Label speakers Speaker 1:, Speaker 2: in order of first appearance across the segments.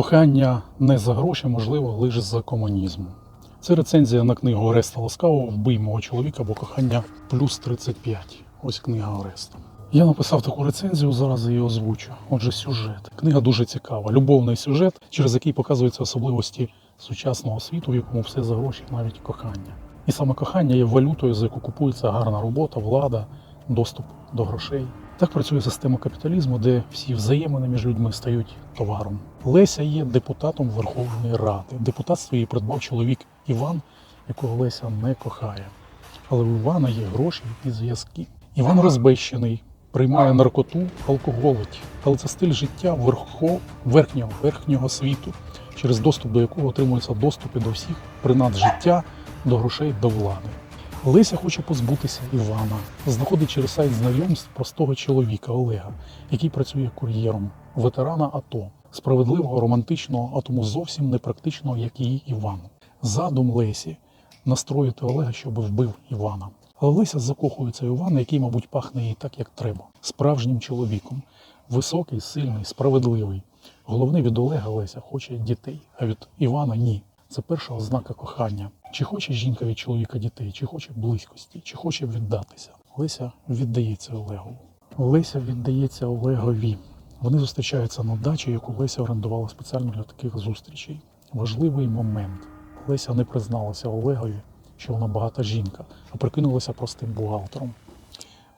Speaker 1: Кохання не за гроші, можливо, лише за комунізму. Це рецензія на книгу Ореста Ласкавого Вбий мого чоловіка, бо кохання плюс 35. Ось книга Ореста. Я написав таку рецензію, зараз її озвучу. Отже, сюжет. Книга дуже цікава. Любовний сюжет, через який показуються особливості сучасного світу, в якому все за гроші, навіть кохання. І саме кохання є валютою, за яку купується гарна робота, влада, доступ до грошей. Так працює система капіталізму, де всі взаємини між людьми стають товаром. Леся є депутатом Верховної Ради. Депутатство її придбав чоловік Іван, якого Леся не кохає. Але у Івана є гроші і зв'язки. Іван розбещений, приймає наркоту, алкоголить. Але це стиль життя верхо, верхнього, верхнього світу, через доступ до якого отримується доступи до всіх принад життя, до грошей, до влади. Леся хоче позбутися Івана, знаходить через сайт знайомств простого чоловіка Олега, який працює кур'єром, ветерана АТО, справедливого, романтичного, а тому зовсім непрактичного, як її Іван. Задум Лесі настроїти Олега, щоб вбив Івана. Але Леся закохується Івана, який, мабуть, пахне їй так, як треба, справжнім чоловіком, високий, сильний, справедливий. Головне від Олега Леся хоче дітей, а від Івана ні. Це перша ознака кохання. Чи хоче жінка від чоловіка дітей, чи хоче близькості, чи хоче віддатися. Леся віддається Олегу. Леся віддається Олегові. Вони зустрічаються на дачі, яку Леся орендувала спеціально для таких зустрічей. Важливий момент. Леся не призналася Олегові, що вона багата жінка, а прикинулася простим бухгалтером.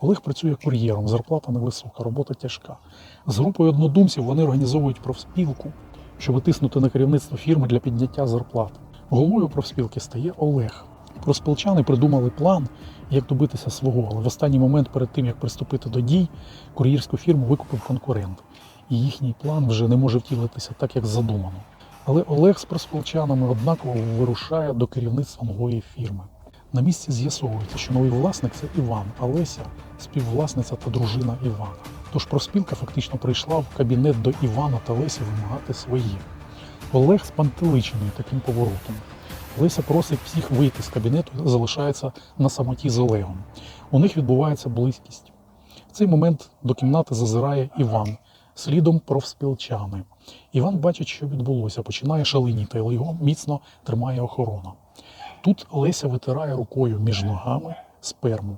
Speaker 1: Олег працює кур'єром, зарплата невисока, робота тяжка. З групою однодумців вони організовують профспілку, щоб витиснути на керівництво фірми для підняття зарплати. Головою профспілки стає Олег. Проспілчани придумали план, як добитися свого, але в останній момент перед тим, як приступити до дій, кур'єрську фірму викупив конкурент. І їхній план вже не може втілитися так, як задумано. Але Олег з проспілчанами однаково вирушає до керівництва нової фірми. На місці з'ясовується, що новий власник це Іван, а Леся співвласниця та дружина Івана. Тож проспілка фактично прийшла в кабінет до Івана та Лесі вимагати свої. Олег спантеличений таким поворотом. Леся просить всіх вийти з кабінету залишається на самоті з Олегом. У них відбувається близькість. В цей момент до кімнати зазирає Іван, слідом профспілчани. Іван бачить, що відбулося, починає шаленіти, але його міцно тримає охорона. Тут Леся витирає рукою між ногами сперму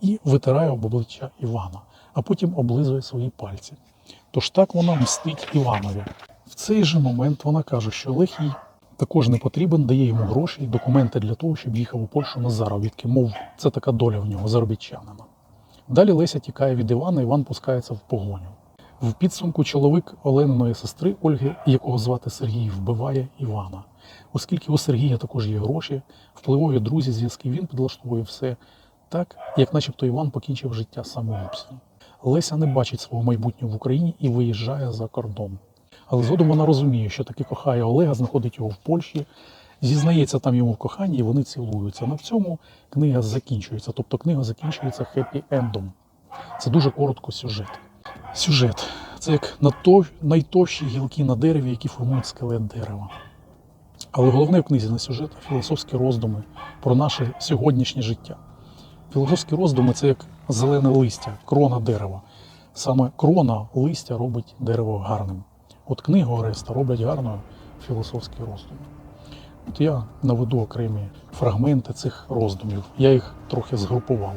Speaker 1: і витирає об обличчя Івана, а потім облизує свої пальці. Тож так вона мстить Іванові. В цей же момент вона каже, що Олег їй також не потрібен, дає йому гроші і документи для того, щоб їхав у Польщу на заробітки. Мов це така доля в нього, заробітчанина. Далі Леся тікає від Івана, Іван пускається в погоню. В підсумку чоловік Олениної сестри Ольги, якого звати Сергій, вбиває Івана. Оскільки у Сергія також є гроші, впливові друзі, зв'язки, він підлаштовує все так, як начебто Іван покінчив життя самогубством. Леся не бачить свого майбутнього в Україні і виїжджає за кордон. Але згодом вона розуміє, що таки кохає Олега, знаходить його в Польщі, зізнається там йому в коханні, і вони цілуються. На цьому книга закінчується. Тобто книга закінчується хеппі-ендом. Це дуже коротко сюжет. Сюжет це як найтовщі гілки на дереві, які формують скелет дерева. Але головне в книзі не сюжет, а філософські роздуми про наше сьогоднішнє життя. Філософські роздуми це як зелене листя, крона дерева. Саме крона листя робить дерево гарним. От книгу Ореста роблять гарною філософські роздуми. От я наведу окремі фрагменти цих роздумів. Я їх трохи згрупував.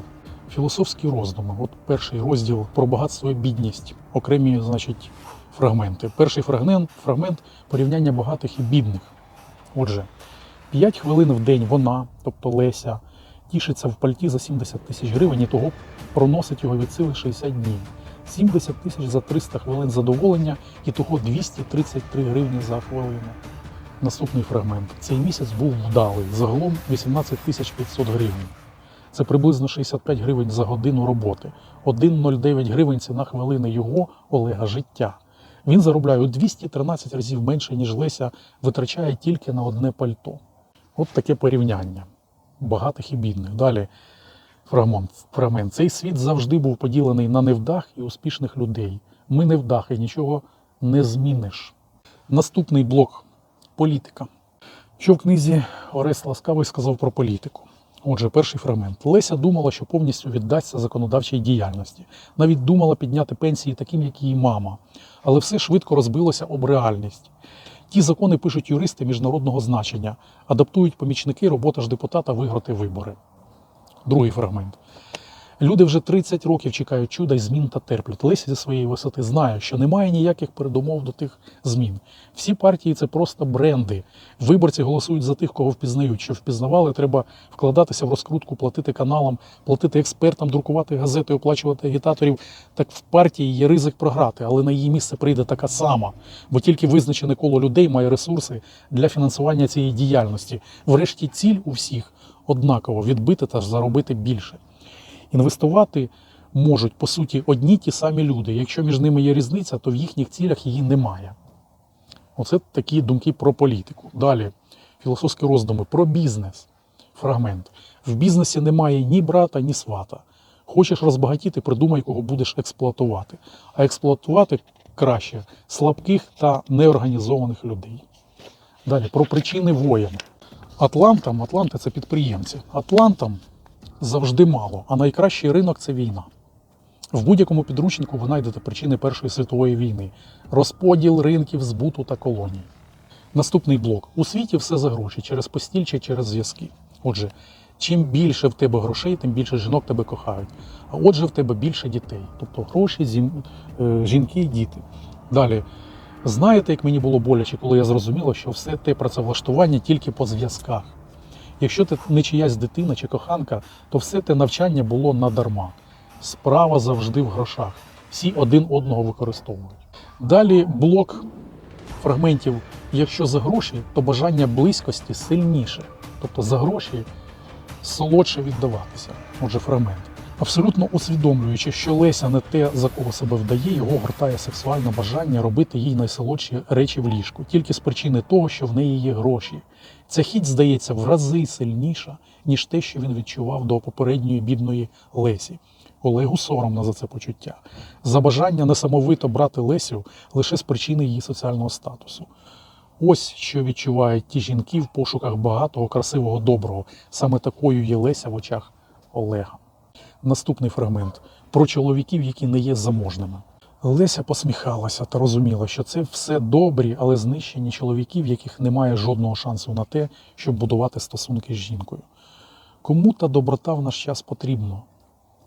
Speaker 1: Філософські роздуми. От перший розділ про багатство і бідність. Окремі, значить, фрагменти. Перший фрагмент, фрагмент порівняння багатих і бідних. Отже, 5 хвилин в день вона, тобто Леся, тішиться в пальті за 70 тисяч гривень і того проносить його від сили 60 днів. 70 тисяч за 300 хвилин задоволення і того 233 гривні за хвилину. Наступний фрагмент. Цей місяць був вдалий. Загалом 18 тисяч 500 гривень. Це приблизно 65 гривень за годину роботи. 1,09 гривень ціна хвилини його Олега життя. Він заробляє у 213 разів менше, ніж Леся витрачає тільки на одне пальто. От таке порівняння багатих і бідних. Далі фрагмент. фрагмент. Цей світ завжди був поділений на невдах і успішних людей. Ми невдахи, нічого не зміниш. Наступний блок політика. Що в книзі Орест Ласкавий сказав про політику? Отже, перший фрагмент. Леся думала, що повністю віддасться законодавчій діяльності. Навіть думала підняти пенсії таким, як її мама. Але все швидко розбилося об реальність. Ті закони пишуть юристи міжнародного значення, адаптують помічники, робота ж депутата виграти вибори. Другий фрагмент. Люди вже 30 років чекають чуда й змін та терплять. Леся зі своєї висоти знає, що немає ніяких передумов до тих змін. Всі партії це просто бренди. Виборці голосують за тих, кого впізнають. Що впізнавали, треба вкладатися в розкрутку, платити каналам, платити експертам, друкувати газети, оплачувати агітаторів. Так в партії є ризик програти, але на її місце прийде така сама, бо тільки визначене коло людей має ресурси для фінансування цієї діяльності. Врешті ціль у всіх однаково відбити та заробити більше. Інвестувати можуть по суті одні ті самі люди. Якщо між ними є різниця, то в їхніх цілях її немає. Оце такі думки про політику. Далі філософські роздуми про бізнес. Фрагмент. В бізнесі немає ні брата, ні свата. Хочеш розбагатіти, придумай, кого будеш експлуатувати. А експлуатувати краще слабких та неорганізованих людей. Далі про причини воєн. Атлантам, Атланти це підприємці. Атлантам завжди мало, а найкращий ринок це війна. В будь-якому підручнику ви знайдете причини Першої світової війни: розподіл ринків, збуту та колоній. Наступний блок. У світі все за гроші, через постіль чи через зв'язки. Отже, чим більше в тебе грошей, тим більше жінок тебе кохають. А отже, в тебе більше дітей. Тобто гроші, зім- е, жінки, діти. Далі. Знаєте, як мені було боляче, коли я зрозуміла, що все те працевлаштування тільки по зв'язках. Якщо ти не чиясь дитина чи коханка, то все те навчання було надарма. Справа завжди в грошах. Всі один одного використовують. Далі блок фрагментів. Якщо за гроші, то бажання близькості сильніше. Тобто за гроші солодше віддаватися. Отже, фрагмент. Абсолютно усвідомлюючи, що Леся не те, за кого себе вдає, його гортає сексуальне бажання робити їй найсолодші речі в ліжку, тільки з причини того, що в неї є гроші. Ця хіть здається в рази сильніша, ніж те, що він відчував до попередньої бідної Лесі. Олегу соромно за це почуття. За бажання несамовито брати Лесю лише з причини її соціального статусу. Ось що відчувають ті жінки в пошуках багатого, красивого, доброго. Саме такою є Леся в очах Олега. Наступний фрагмент про чоловіків, які не є заможними. Леся посміхалася та розуміла, що це все добрі, але знищені чоловіки, в яких немає жодного шансу на те, щоб будувати стосунки з жінкою. Кому та доброта в наш час потрібно?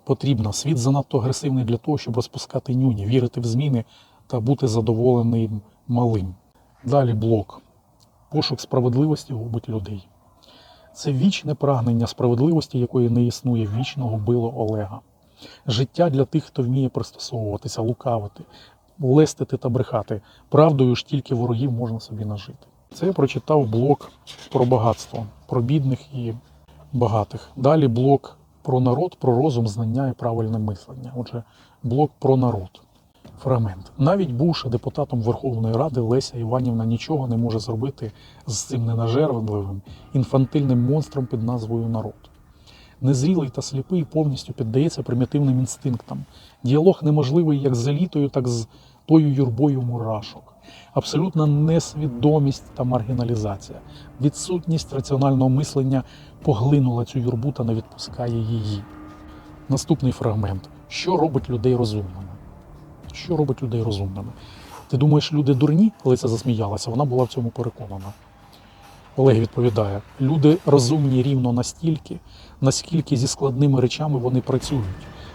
Speaker 1: Потрібна. Світ занадто агресивний для того, щоб розпускати нюні, вірити в зміни та бути задоволеним малим. Далі блок. Пошук справедливості губить людей. Це вічне прагнення справедливості, якої не існує, вічно губило Олега. Життя для тих, хто вміє пристосовуватися, лукавити, лестити та брехати. Правдою ж тільки ворогів можна собі нажити. Це я прочитав блок про багатство, про бідних і багатих. Далі блок про народ, про розум, знання і правильне мислення. Отже, блок про народ. Фрагмент. Навіть бувши депутатом Верховної Ради, Леся Іванівна нічого не може зробити з цим ненажерливим, інфантильним монстром під назвою народ. Незрілий та сліпий повністю піддається примітивним інстинктам. Діалог неможливий як з елітою, так з тою юрбою мурашок. Абсолютна несвідомість та маргіналізація. Відсутність раціонального мислення поглинула цю юрбу та не відпускає її. Наступний фрагмент. Що робить людей розумними? Що робить людей розумними? Ти думаєш, люди дурні? Леся засміялася, вона була в цьому переконана. Олег відповідає: люди розумні рівно настільки, наскільки зі складними речами вони працюють.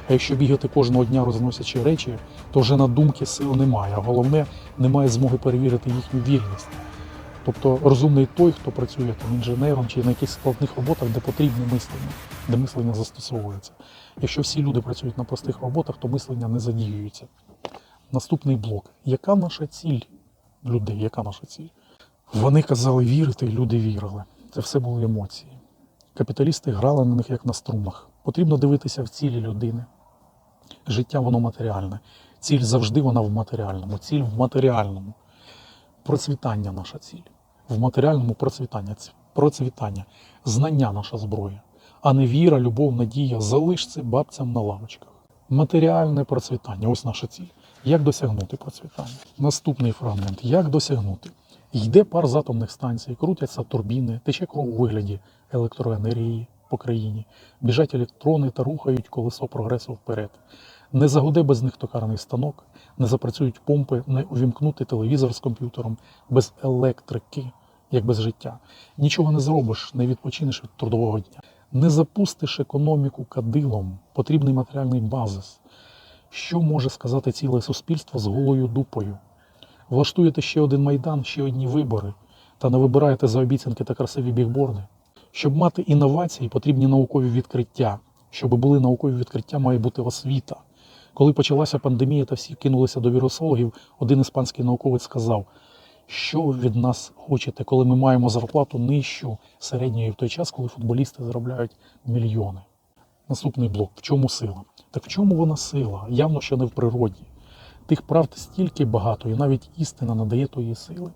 Speaker 1: А якщо бігати кожного дня, розносячи речі, то вже на думки сил немає. А головне, немає змоги перевірити їхню вірність. Тобто розумний той, хто працює там інженером чи на якихось складних роботах, де потрібне мислення, де мислення застосовується. Якщо всі люди працюють на простих роботах, то мислення не задіюється. Наступний блок. Яка наша ціль людей? Яка наша ціль? Вони казали вірити, і люди вірили. Це все були емоції. Капіталісти грали на них як на струнах. Потрібно дивитися в цілі людини. Життя воно матеріальне. Ціль завжди вона в матеріальному. Ціль в матеріальному. Процвітання наша ціль. В матеріальному процвітання. Процвітання. Знання наша зброя. А не віра, любов, надія. Залиш це бабцям на лавочках. Матеріальне процвітання. Ось наша ціль. Як досягнути процвітання? Наступний фрагмент. Як досягнути? Йде пар з атомних станцій, крутяться турбіни, тече кров у вигляді електроенергії по країні, біжать електрони та рухають колесо прогресу вперед. Не загуде без них токарний станок, не запрацюють помпи, не увімкнути телевізор з комп'ютером, без електрики, як без життя. Нічого не зробиш, не відпочинеш від трудового дня. Не запустиш економіку кадилом, потрібний матеріальний базис. Що може сказати ціле суспільство з голою дупою? Влаштуєте ще один майдан, ще одні вибори, та не вибираєте за обіцянки та красиві бігборди. Щоб мати інновації, потрібні наукові відкриття. Щоб були наукові відкриття, має бути освіта. Коли почалася пандемія та всі кинулися до вірусологів, один іспанський науковець сказав, що ви від нас хочете, коли ми маємо зарплату нижчу середньої в той час, коли футболісти заробляють мільйони. Наступний блок. В чому сила? Так в чому вона сила? Явно, що не в природі. Тих правд стільки багато, і навіть істина надає тої сили.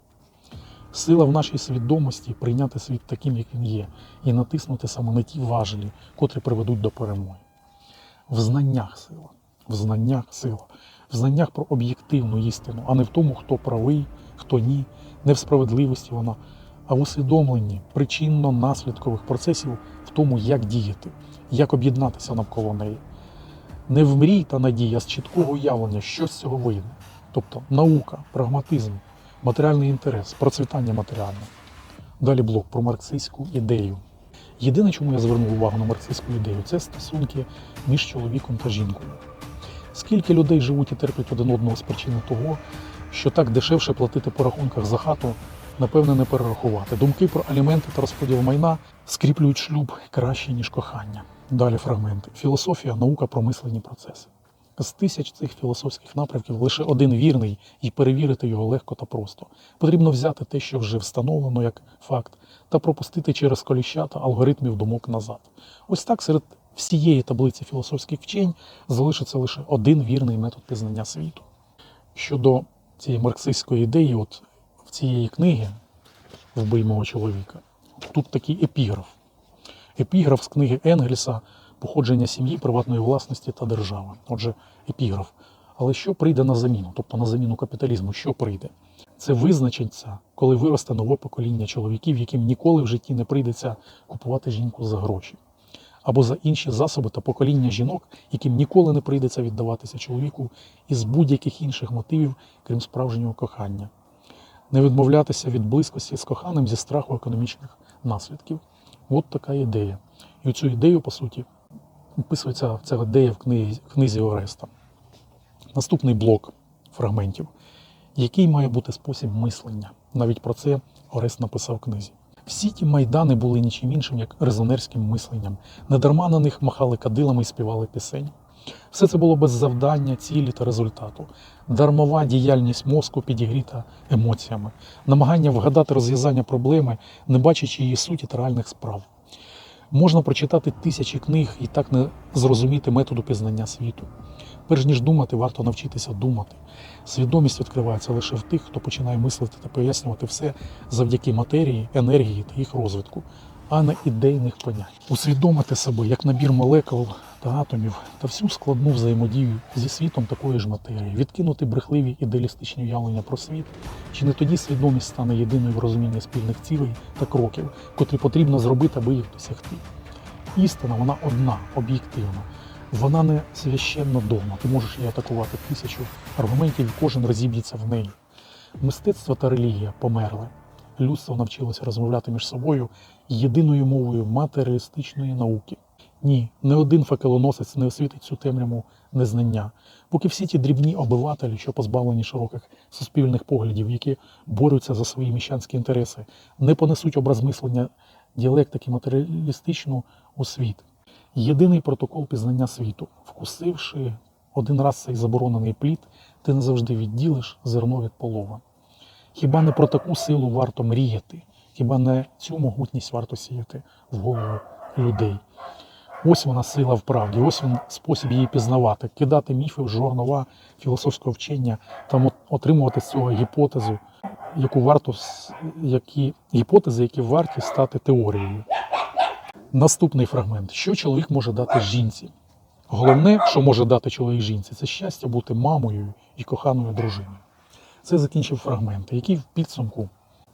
Speaker 1: Сила в нашій свідомості прийняти світ таким, як він є, і натиснути саме на ті важелі, котрі приведуть до перемоги. В знаннях сила, в знаннях сила, в знаннях про об'єктивну істину, а не в тому, хто правий, хто ні, не в справедливості вона, а в усвідомленні причинно-наслідкових процесів в тому, як діяти, як об'єднатися навколо неї. Не в мрій та надії, а з чіткого уявлення, що з цього вийде. Тобто наука, прагматизм, матеріальний інтерес, процвітання матеріальне. Далі блок про марксистську ідею. Єдине, чому я звернув увагу на марксистську ідею, це стосунки між чоловіком та жінкою. Скільки людей живуть і терплять один одного з причини того, що так дешевше платити по рахунках за хату, напевне, не перерахувати. Думки про аліменти та розподіл майна скріплюють шлюб краще, ніж кохання. Далі фрагменти. Філософія, наука про мислені процеси. З тисяч цих філософських напрямків лише один вірний, і перевірити його легко та просто. Потрібно взяти те, що вже встановлено як факт, та пропустити через коліщата алгоритмів думок назад. Ось так серед всієї таблиці філософських вчень залишиться лише один вірний метод пізнання світу. Щодо цієї марксистської ідеї, от в цієї книги Вбий мого чоловіка, тут такий епіграф. Епіграф з книги Енгельса Походження сім'ї, приватної власності та держави. Отже, епіграф. Але що прийде на заміну? Тобто на заміну капіталізму, що прийде? Це визначиться, коли виросте нове покоління чоловіків, яким ніколи в житті не прийдеться купувати жінку за гроші, або за інші засоби та покоління жінок, яким ніколи не прийдеться віддаватися чоловіку із будь-яких інших мотивів, крім справжнього кохання, не відмовлятися від близькості з коханим зі страху економічних наслідків. От така ідея. І цю ідею, по суті, описується ця ідея в книзі, книзі Ореста. Наступний блок фрагментів. Який має бути спосіб мислення? Навіть про це Орест написав в книзі. Всі ті майдани були нічим іншим, як резонерським мисленням. Недарма на них махали кадилами і співали пісень. Все це було без завдання, цілі та результату. Дармова діяльність мозку підігріта емоціями, намагання вгадати розв'язання проблеми, не бачачи її суті та реальних справ. Можна прочитати тисячі книг і так не зрозуміти методу пізнання світу. Перш ніж думати, варто навчитися думати. Свідомість відкривається лише в тих, хто починає мислити та пояснювати все завдяки матерії, енергії та їх розвитку, а не ідейних понять. Усвідомити себе як набір молекул та атомів та всю складну взаємодію зі світом такої ж матерії, відкинути брехливі ідеалістичні уявлення про світ, чи не тоді свідомість стане єдиною в розумінні спільних цілей та кроків, котрі потрібно зробити, аби їх досягти. Істина, вона одна, об'єктивна. Вона не священна дома. Ти можеш її атакувати тисячу аргументів, і кожен розіб'ється в неї. Мистецтво та релігія померли. Людство навчилося розмовляти між собою єдиною мовою матеріалістичної науки. Ні, не один факелоносець не освітить цю темряву незнання, поки всі ті дрібні обивателі, що позбавлені широких суспільних поглядів, які борються за свої міщанські інтереси, не понесуть образ мислення діалектики матеріалістичну у світ. Єдиний протокол пізнання світу, вкусивши один раз цей заборонений плід, ти не завжди відділиш зерно від полова. Хіба не про таку силу варто мріяти? Хіба не цю могутність варто сіяти в голову людей? Ось вона сила в правді, ось він спосіб її пізнавати, кидати міфи в жорнова філософського вчення та отримувати з цього гіпотезу, яку варто які гіпотези, які варті стати теорією. Наступний фрагмент: що чоловік може дати жінці? Головне, що може дати чоловік жінці, це щастя бути мамою і коханою дружиною. Це закінчив фрагмент, який в підсумку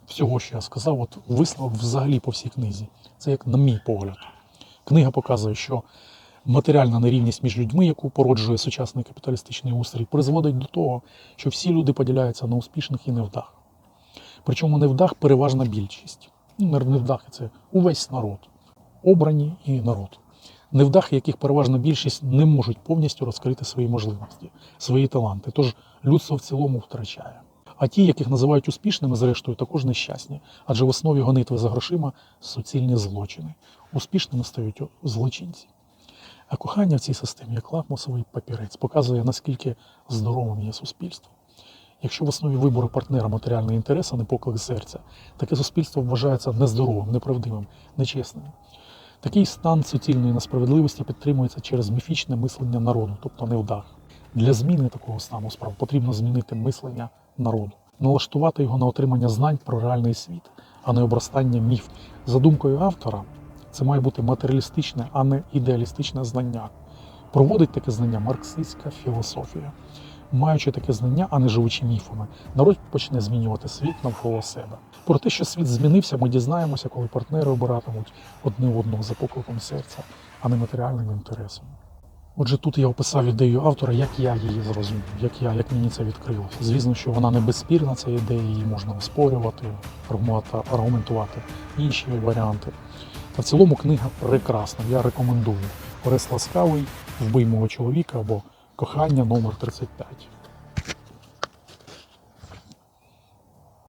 Speaker 1: всього, що я сказав, от висновок взагалі по всій книзі. Це як на мій погляд. Книга показує, що Матеріальна нерівність між людьми, яку породжує сучасний капіталістичний устрій, призводить до того, що всі люди поділяються на успішних і невдах. Причому невдах переважна більшість. Ну, невдахи це увесь народ, обрані і народ. Невдахи, яких переважна більшість не можуть повністю розкрити свої можливості, свої таланти. Тож людство в цілому втрачає. А ті, яких називають успішними, зрештою, також нещасні, адже в основі гонитви за грошима суцільні злочини. Успішними стають злочинці. А кохання в цій системі як лакмусовий папірець показує, наскільки здоровим є суспільство. Якщо в основі вибору партнера матеріальний інтерес, а не поклик серця, таке суспільство вважається нездоровим, неправдивим, нечесним. Такий стан суцільної несправедливості підтримується через міфічне мислення народу, тобто невдах. Для зміни такого стану справ потрібно змінити мислення народу, налаштувати його на отримання знань про реальний світ, а не обростання міф. За думкою автора, це має бути матеріалістичне, а не ідеалістичне знання. Проводить таке знання марксистська філософія. Маючи таке знання, а не живучи міфами, народ почне змінювати світ навколо себе. Про те, що світ змінився, ми дізнаємося, коли партнери обиратимуть одне одного за покликом серця, а не матеріальним інтересом. Отже, тут я описав ідею автора, як я її зрозумів, як я, як мені це відкрилося. Звісно, що вона не безспірна, ця ідея, її можна оспорювати, аргументувати інші варіанти. Та в цілому книга прекрасна, я рекомендую. Орес Ласкавий, Вбий мого чоловіка або Кохання номер 35